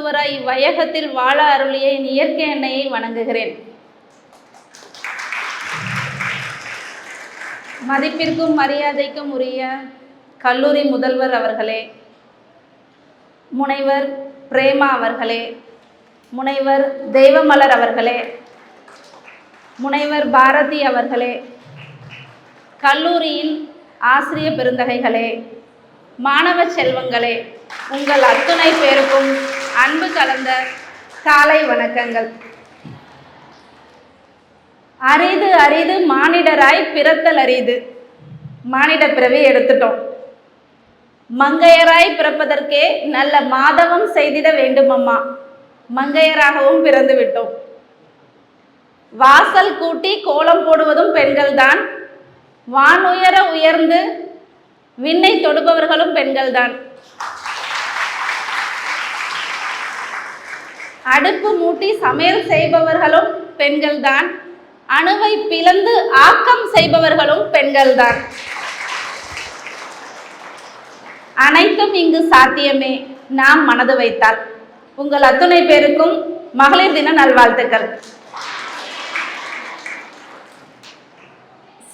வையகத்தில் வாழ அருளிய என் இயற்கை எண்ணெயை வணங்குகிறேன். மதிப்பிற்கும் மரியாதைக்கும் உரிய கல்லூரி முதல்வர் அவர்களே முனைவர் பிரேமா அவர்களே முனைவர் தெய்வமலர் அவர்களே முனைவர் பாரதி அவர்களே கல்லூரியில் ஆசிரிய பெருந்தகைகளே மாணவ செல்வங்களே உங்கள் அத்துணை பேருக்கும் அன்பு கலந்த காலை வணக்கங்கள். அரிது அரிது மானிடராய் பிறத்தல் அரிது. மானிட பிறவி எடுத்துட்டோம். மங்கையராய் பிறப்பதற்கே நல்ல மாதவம் செய்திட வேண்டுமம்மா. மங்கையராகவும் பிறந்து விட்டோம். வாசல் கூட்டி கோலம் போடுவதும் பெண்கள்தான். வானுயர உயர்ந்து விண்ணை தொடுபவர்களும் பெண்கள்தான். அடுப்பு மூட்டி சமையல் செய்பவர்களும் பெண்கள்தான். அணுவை பிளந்து ஆக்கம் செய்பவர்களும் பெண்கள்தான். அனைத்தும் இங்கு சாத்தியமே. நாம் மனது வைத்தால். உங்கள் அத்துணை பேருக்கும் மகளிர் தின நல்வாழ்த்துக்கள்.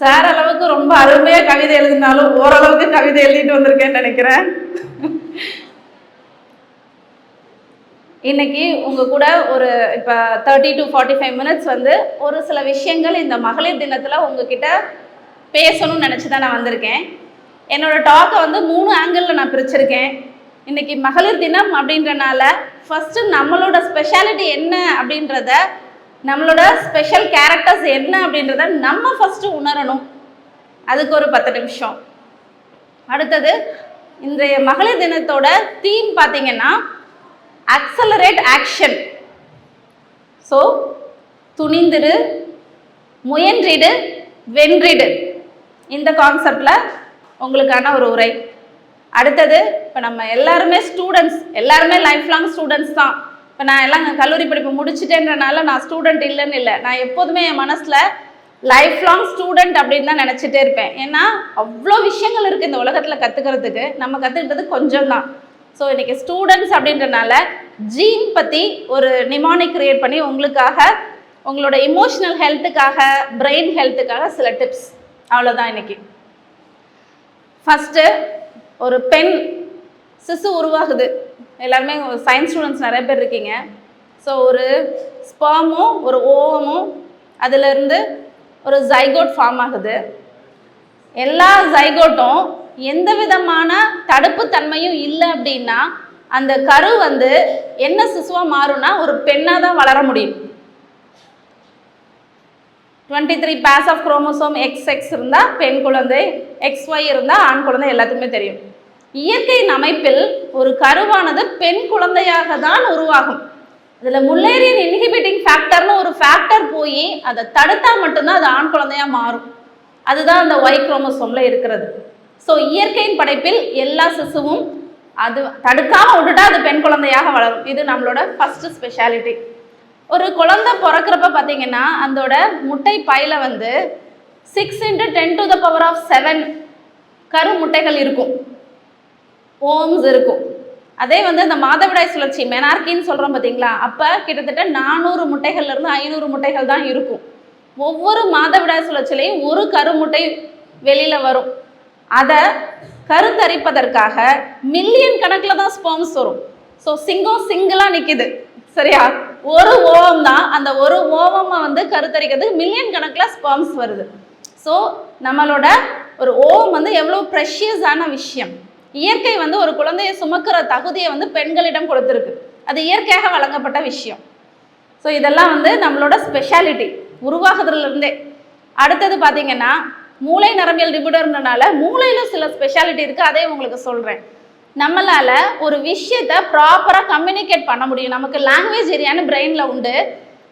சார் அளவுக்கு ரொம்ப அருமையா கவிதை எழுதினாலும் ஓரளவுக்கு கவிதை எழுதிட்டு வந்திருக்கேன்னு நினைக்கிறேன். இன்னைக்கு உங்கள் கூட ஒரு இப்போ thirty to forty five minutes வந்து ஒரு சில விஷயங்கள் இந்த மகளிர் தினத்தில் உங்ககிட்ட பேசணும்னு நினச்சி தான் நான் வந்திருக்கேன். என்னோட டாக்கை வந்து மூணு ஆங்கிளில் நான் பிரிச்சிருக்கேன். இன்னைக்கு மகளிர் தினம் அப்படின்றனால ஃபஸ்ட்டு நம்மளோட ஸ்பெஷாலிட்டி என்ன அப்படின்றத நம்மளோட ஸ்பெஷல் கேரக்டர்ஸ் என்ன அப்படின்றத நம்ம ஃபஸ்ட்டு உணரணும். அதுக்கு ஒரு பத்து நிமிஷம். அடுத்தது இன்றைய மகளிர் தினத்தோட தீம் பார்த்தீங்கன்னா அக்சலரேட் ஆக்ஷன் ஸோ துணிந்திரு முயன்றிடு வென்றிடு. இந்த கான்செப்டில் உங்களுக்கான ஒரு உரை. அடுத்தது இப்போ நம்ம எல்லாருமே ஸ்டூடெண்ட்ஸ் எல்லாருமே லைஃப் லாங் ஸ்டூடெண்ட்ஸ் தான். இப்போ நான் எல்லாம் கல்லூரி படிப்பு முடிச்சிட்டேன்றனால நான் ஸ்டூடெண்ட் இல்லைன்னு இல்லை. நான் எப்போதுமே என் மனசில் லைஃப் லாங் ஸ்டூடெண்ட் அப்படின்னு தான் நினச்சிட்டே இருப்பேன். ஏன்னா அவ்வளோ விஷயங்கள் இருக்குது இந்த உலகத்தில் கற்றுக்கிறதுக்கு நம்ம கற்றுக்கிட்டது கொஞ்சம் தான் ஸோ இன்றைக்கி ஸ்டூடெண்ட்ஸ் அப்படின்றனால ஜீன் பற்றி ஒரு நிமானிக் கிரியேட் பண்ணி உங்களுக்காக உங்களோட இமோஷனல் ஹெல்த்துக்காக பிரெயின் ஹெல்த்துக்காக சில டிப்ஸ் அவ்வளோதான் இன்றைக்கி ஃபஸ்ட்டு ஒரு பெண் சிசு உருவாகுது. எல்லாருமே சயின்ஸ் ஸ்டூடெண்ட்ஸ் நிறைய பேர் இருக்கீங்க. ஸோ ஒரு ஸ்பாமும் ஒரு ஓவமும் அதிலிருந்து ஒரு ஜைகோட் ஃபார்ம் ஆகுது. எல்லா ஜைகோட்டும் எந்த விதமான தடுப்பு தன்மையும் இல்லை அப்படின்னா அந்த கரு வந்து என்ன சிசுவாக மாறும்னா ஒரு பெண்ணாக தான் வளர முடியும். Twenty three pairs of chromosome X X இருந்தால் பெண் குழந்தை எக்ஸ் ஒய் இருந்தால் ஆண் குழந்தை எல்லாத்துக்குமே தெரியும். இயற்கையின் அமைப்பில் ஒரு கருவானது பெண் குழந்தையாக தான் உருவாகும். இதில் முல்லேரியன் இன்ஹிபிட்டிங் ஃபேக்டர்னு ஒரு ஃபேக்டர் போய் அதை தடுத்தால் மட்டும்தான் அது ஆண் குழந்தையாக மாறும். அதுதான் அந்த ஒய் குரோமோசோமில் இருக்கிறது. ஸோ இயற்கையின் படைப்பில் எல்லா சிசுவும் அது தடுக்காமல் விட்டுட்டா அது பெண் குழந்தையாக வளரும். இது நம்மளோட ஃபஸ்ட்டு ஸ்பெஷாலிட்டி ஒரு குழந்தை பிறக்கிறப்ப பார்த்தீங்கன்னா அதோட முட்டை பையில் வந்து six into ten to the power of seven கரு முட்டைகள் இருக்கும். ஓம்ஸ் இருக்கும். அதே வந்து அந்த மாதவிடாய் சுழற்சி மெனார்கின்னு சொல்கிறோம் பார்த்தீங்களா அப்போ கிட்டத்தட்ட நானூறு முட்டைகள்லேருந்து ஐநூறு முட்டைகள் தான் இருக்கும். ஒவ்வொரு மாதவிடாய் சுழற்சிலையும் ஒரு கருமுட்டை வெளியில் வரும். அதை கருத்தரிப்பதற்காக மில்லியன் கணக்கில் தான் ஸ்பெர்ம்ஸ் வரும். ஸோ சிங்கம் சிங்கிளாக நிற்கிது சரியா? ஒரு ஓவம் தான். அந்த ஒரு ஓவமை வந்து கருத்தரிக்கிறதுக்கு மில்லியன் கணக்கில் ஸ்பெர்ம்ஸ் வருது. ஸோ நம்மளோட ஒரு ஓவம் வந்து எவ்வளோ ப்ரெஷியஸான விஷயம். இயற்கை வந்து ஒரு குழந்தையை சுமக்கிற தகுதியை வந்து பெண்களிடம் கொடுத்துருக்கு. அது இயற்கையாக வழங்கப்பட்ட விஷயம். ஸோ இதெல்லாம் வந்து நம்மளோட ஸ்பெஷாலிட்டி உருவாகுதுலேருந்தே அடுத்தது பார்த்தீங்கன்னா மூளை நரம்பியல் நிபுணர்னால மூளையில சில ஸ்பெஷாலிட்டி இருக்குது அதே உங்களுக்கு சொல்கிறேன் நம்மளால ஒரு விஷயத்த ப்ராப்பராக கம்யூனிகேட் பண்ண முடியும். நமக்கு லாங்குவேஜ் ஏரியான்னு பிரெயினில் உண்டு.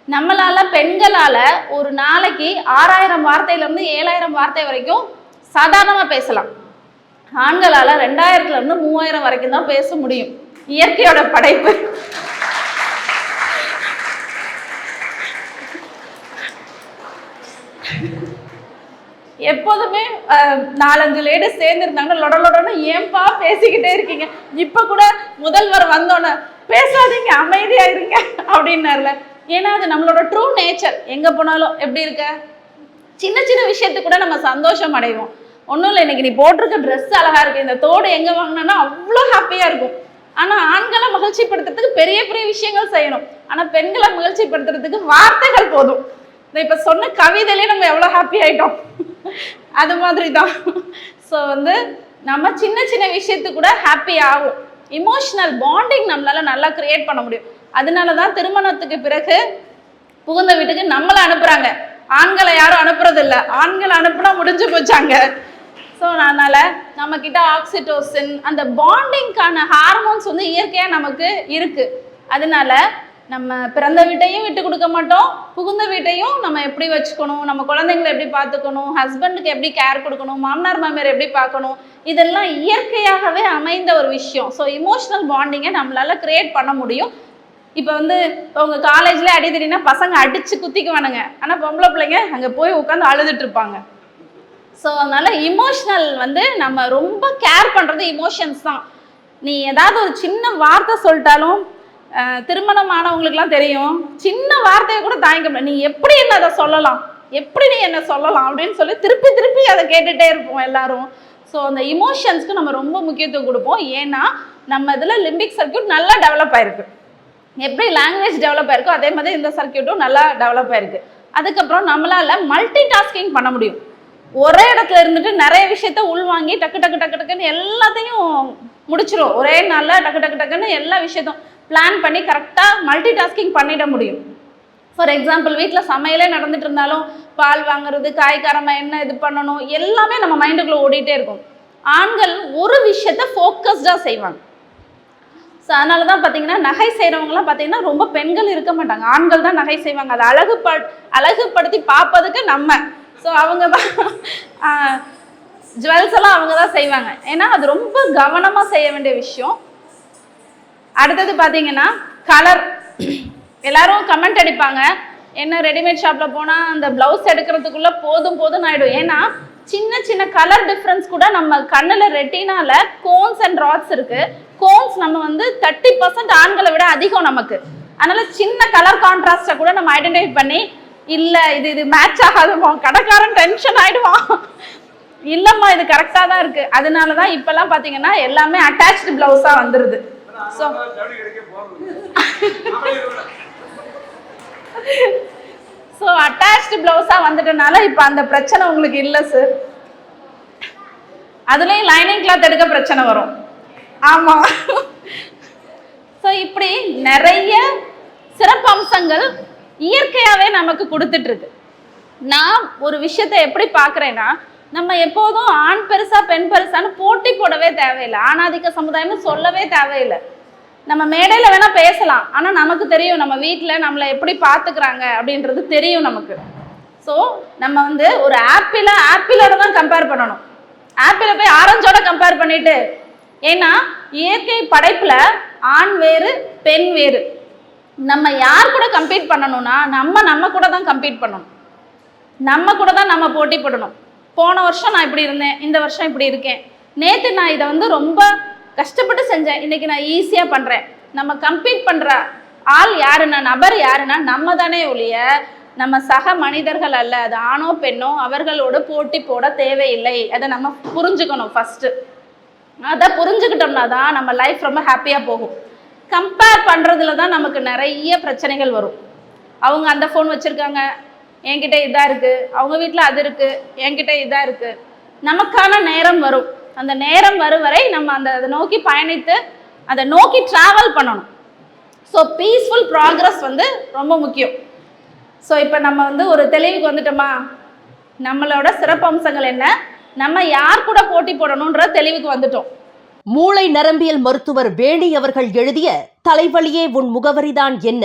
நம்மளால பெண்களால் ஒரு நாளைக்கு ஆறாயிரம் வார்த்தையிலேருந்து ஏழாயிரம் வார்த்தை வரைக்கும் சாதாரணமாக பேசலாம். ஆண்களால் ரெண்டாயிரத்துலேருந்து மூவாயிரம் வரைக்கும் தான் பேச முடியும். இயற்கையோட படைப்பு. எப்போதுமே நாலஞ்சு லேடிஸ் சேர்ந்துருந்தாங்க லொட லொடன்னு ஏன்பா பேசிக்கிட்டே இருக்கீங்க? இப்போ கூட முதல்வர் வந்தோன்னே பேசாதீங்க அமைதியா இருங்க அப்படின்னாருல. ஏன்னா அது நம்மளோட ட்ரூ நேச்சர் எங்க போனாலும் எப்படி இருக்க? சின்ன சின்ன விஷயத்துக்கு கூட நம்ம சந்தோஷம் அடைவோம். ஒன்றும் இல்லை இன்னைக்கு நீ போட்டிருக்க ட்ரெஸ் அழகா இருக்கு. இந்த தோடு எங்க வாங்கினா அவ்வளோ ஹாப்பியா இருக்கும். ஆனா ஆண்களை மகிழ்ச்சிப்படுத்துறதுக்கு பெரிய பெரிய விஷயங்கள் செய்யணும். ஆனா பெண்களை மகிழ்ச்சிப்படுத்துறதுக்கு வார்த்தைகள் போதும். இந்த இப்ப சொன்ன கவிதையிலே நம்ம எவ்வளவு ஹாப்பி ஆயிட்டோம். அது மாதிரி தான் ஸோ வந்து நம்ம சின்ன சின்ன விஷயத்துக்கு கூட ஹாப்பி ஆகும். இமோஷனல் பாண்டிங் நம்மளால நல்லா கிரியேட் பண்ண முடியும். அதனால தான் திருமணத்துக்கு பிறகு புகுந்த வீட்டுக்கு நம்மளை அனுப்புறாங்க. ஆண்களை யாரும் அனுப்புறது ஆண்களை ஆண்கள் அனுப்புனா முடிஞ்சு போச்சாங்க. ஸோ அதனால நம்ம கிட்ட ஆக்சிடோசின் அந்த பாண்டிங்க்கான ஹார்மோன்ஸ் வந்து இயற்கையா நமக்கு இருக்கு. அதனால நம்ம பிறந்த வீட்டையும் விட்டு கொடுக்க மாட்டோம். புகுந்த வீட்டையும் நம்ம எப்படி வச்சுக்கணும்? நம்ம குழந்தைங்களை எப்படி பார்த்துக்கணும்? ஹஸ்பண்டுக்கு எப்படி கேர் கொடுக்கணும்? மாமனார் மாமியார் எப்படி பார்க்கணும்? இதெல்லாம் இயற்கையாகவே அமைந்த ஒரு விஷயம். ஸோ இமோஷனல் பாண்டிங்கை நம்மளால கிரியேட் பண்ண முடியும். இப்போ வந்து உங்க காலேஜ்ல அடி பசங்க அடிச்சு குத்திக்குவானுங்க. ஆனா பொம்பளை பிள்ளைங்க அங்க போய் உட்காந்து அழுதுட்டு இருப்பாங்க. ஸோ அதனால இமோஷனல் வந்து நம்ம ரொம்ப கேர் பண்றது இமோஷன்ஸ் தான். நீ ஏதாவது ஒரு சின்ன வார்த்தை சொல்லிட்டாலும் திருமணம் ஆனவங்களுக்குலாம் தெரியும். சின்ன வார்த்தையை கூட தாங்கிக்க முடியாது நீ எப்படி என்ன அதை சொல்லலாம்? எப்படி நீ என்ன சொல்லலாம்? அப்படின்னு சொல்லி திருப்பி திருப்பி அதை கேட்டுகிட்டே இருப்போம் எல்லாரும். ஸோ அந்த இமோஷன்ஸ்க்கு நம்ம ரொம்ப முக்கியத்துவம் கொடுப்போம். ஏன்னா நம்ம இதில் லிம்பிக் சர்க்கியூட் நல்லா டெவலப் ஆயிருக்கு. எப்படி லாங்குவேஜ் டெவலப் ஆயிருக்கோ அதே மாதிரி இந்த சர்க்கியூட்டும் நல்லா டெவலப் ஆயிருக்கு. அதுக்கப்புறம் நம்மளால மல்டி டாஸ்கிங் பண்ண முடியும். ஒரே இடத்துல இருந்துட்டு நிறைய விஷயத்த உள்வாங்கி டக்கு டக்கு டக்கு டக்குன்னு எல்லாத்தையும் முடிச்சிடும் ஒரே நாளில் டக்கு டக்கு டக்குன்னு எல்லா விஷயத்தும் பிளான் பண்ணி கரெக்டாக மல்டி டாஸ்கிங் பண்ணிட முடியும். ஃபார் எக்ஸாம்பிள் வீட்டில் சமையலே நடந்துட்டு இருந்தாலும் பால் வாங்குறது காய்கறமை என்ன இது பண்ணணும் எல்லாமே நம்ம மைண்டுக்குள்ளே ஓடிட்டே இருக்கும். ஆண்கள் ஒரு விஷயத்த ஃபோக்கஸ்டாக செய்வாங்க. ஸோ அதனால தான் பார்த்தீங்கன்னா நகை செய்கிறவங்கலாம் பார்த்தீங்கன்னா ரொம்ப பெண்கள் இருக்க மாட்டாங்க. ஆண்கள் தான் நகை செய்வாங்க. அதை அழகுப அழகுப்படுத்தி பார்ப்பதுக்கு நம்ம. ஸோ அவங்க தான் ஜுவல்ஸ் எல்லாம் அவங்க தான் செய்வாங்க. ஏன்னா அது ரொம்ப கவனமாக செய்ய வேண்டிய விஷயம். அடுத்தது பார்த்தீங்கன்னா கலர் எல்லாரும் கமெண்ட் அடிப்பாங்க. என்ன ரெடிமேட் ஷாப்பில் போனால் அந்த ப்ளவுஸ் எடுக்கிறதுக்குள்ளே போதும் போதும் ஆகிடும் ஏன்னா சின்ன சின்ன கலர் டிஃப்ரென்ஸ் கூட நம்ம கண்ணில் ரெட்டினால கோன்ஸ் அண்ட் ராட்ஸ் இருக்குது கோன்ஸ் நம்ம வந்து தேர்ட்டி பர்சன்ட் ஆண்களை விட அதிகம் நமக்கு. அதனால சின்ன கலர் கான்ட்ராஸ்டை கூட நம்ம ஐடென்டிஃபை பண்ணி இல்லை இது இது மேட்ச் ஆகாதுமா கடைக்காரன் டென்ஷன் ஆகிடுவான் இல்லைம்மா இது கரெக்டாக தான் இருக்குது அதனால தான் இப்போல்லாம் பார்த்தீங்கன்னா எல்லாமே அட்டாச்டு பிளவுஸாக வந்துடுது ஸோ ஸோ அட்டாச்டு பிளவுஸாக வந்துட்டனால இப்போ அந்த பிரச்சனை உங்களுக்கு இல்லை சார் அதுலேயும் லைனிங் கிளாத் எடுக்க பிரச்சனை வரும். ஆமாம் ஸோ இப்படி நிறைய சிறப்பம்சங்கள் இயற்கையாகவே நமக்கு கொடுத்துட்ருக்கு நான் ஒரு விஷயத்தை எப்படி பார்க்குறேன்னா நம்ம எப்போதும் ஆண் பெருசா பெண் பெருசான்னு போட்டி போடவே தேவையில்லை. ஆணாதிக்க சமுதாயம்னு சொல்லவே தேவையில்லை. நம்ம மேடையில் வேணா பேசலாம். ஆனால் நமக்கு தெரியும். நம்ம வீட்டில் நம்மளை எப்படி பார்த்துக்கிறாங்க அப்படின்றது தெரியும் நமக்கு. ஸோ நம்ம வந்து ஒரு ஆப்பிளை ஆப்பிளோட தான் கம்பேர் பண்ணணும். ஆப்பிளை போய் ஆரஞ்சோட கம்பேர் பண்ணிட்டு. ஏன்னா இயற்கை படைப்புல ஆண் வேறு பெண் வேறு. நம்ம யார் கூட கம்பீட் பண்ணணும்னா நம்ம நம்ம கூட தான் கம்பீட் பண்ணணும். நம்ம கூட தான் நம்ம போட்டி போடணும். போன வருஷம் நான் இப்படி இருந்தேன் இந்த வருஷம் இப்படி இருக்கேன். நேற்று நான் இதை வந்து ரொம்ப கஷ்டப்பட்டு செஞ்சேன். இன்னைக்கு நான் ஈஸியாக பண்ணுறேன் நம்ம கம்பீட் பண்ணுற ஆள் யாருன்னா நபர் யாருன்னா நம்ம தானே ஒழிய நம்ம சக மனிதர்கள் அல்ல. அது ஆணோ பெண்ணோ அவர்களோடு போட்டி போட தேவையில்லை. அதை நம்ம புரிஞ்சுக்கணும் ஃபஸ்ட்டு அதை புரிஞ்சுக்கிட்டோம்னா தான் நம்ம லைஃப் ரொம்ப ஹாப்பியாக போகும். கம்பேர் பண்ணுறதுல தான் நமக்கு நிறைய பிரச்சனைகள் வரும். அவங்க அந்த ஃபோன் வச்சுருக்காங்க. என்கிட்ட இதாக இருக்குது அவங்க வீட்டில் அது இருக்குது என்கிட்ட இதாக இருக்குது நமக்கான நேரம் வரும். அந்த நேரம் வரும் வரை நம்ம அந்த அதை நோக்கி பயணித்து அதை நோக்கி ட்ராவல் பண்ணணும். ஸோ பீஸ்ஃபுல் ப்ராக்ரஸ் வந்து ரொம்ப முக்கியம். ஸோ இப்போ நம்ம வந்து ஒரு தெளிவுக்கு வந்துட்டோமா? நம்மளோட சிறப்பம்சங்கள் என்ன? நம்ம யார் கூட போட்டி போடணுன்ற தெளிவுக்கு வந்துட்டோம். மூளை நரம்பியல் மருத்துவர் வேணி அவர்கள் எழுதிய தலைவலியே உன் முகவரிதான் என்ன?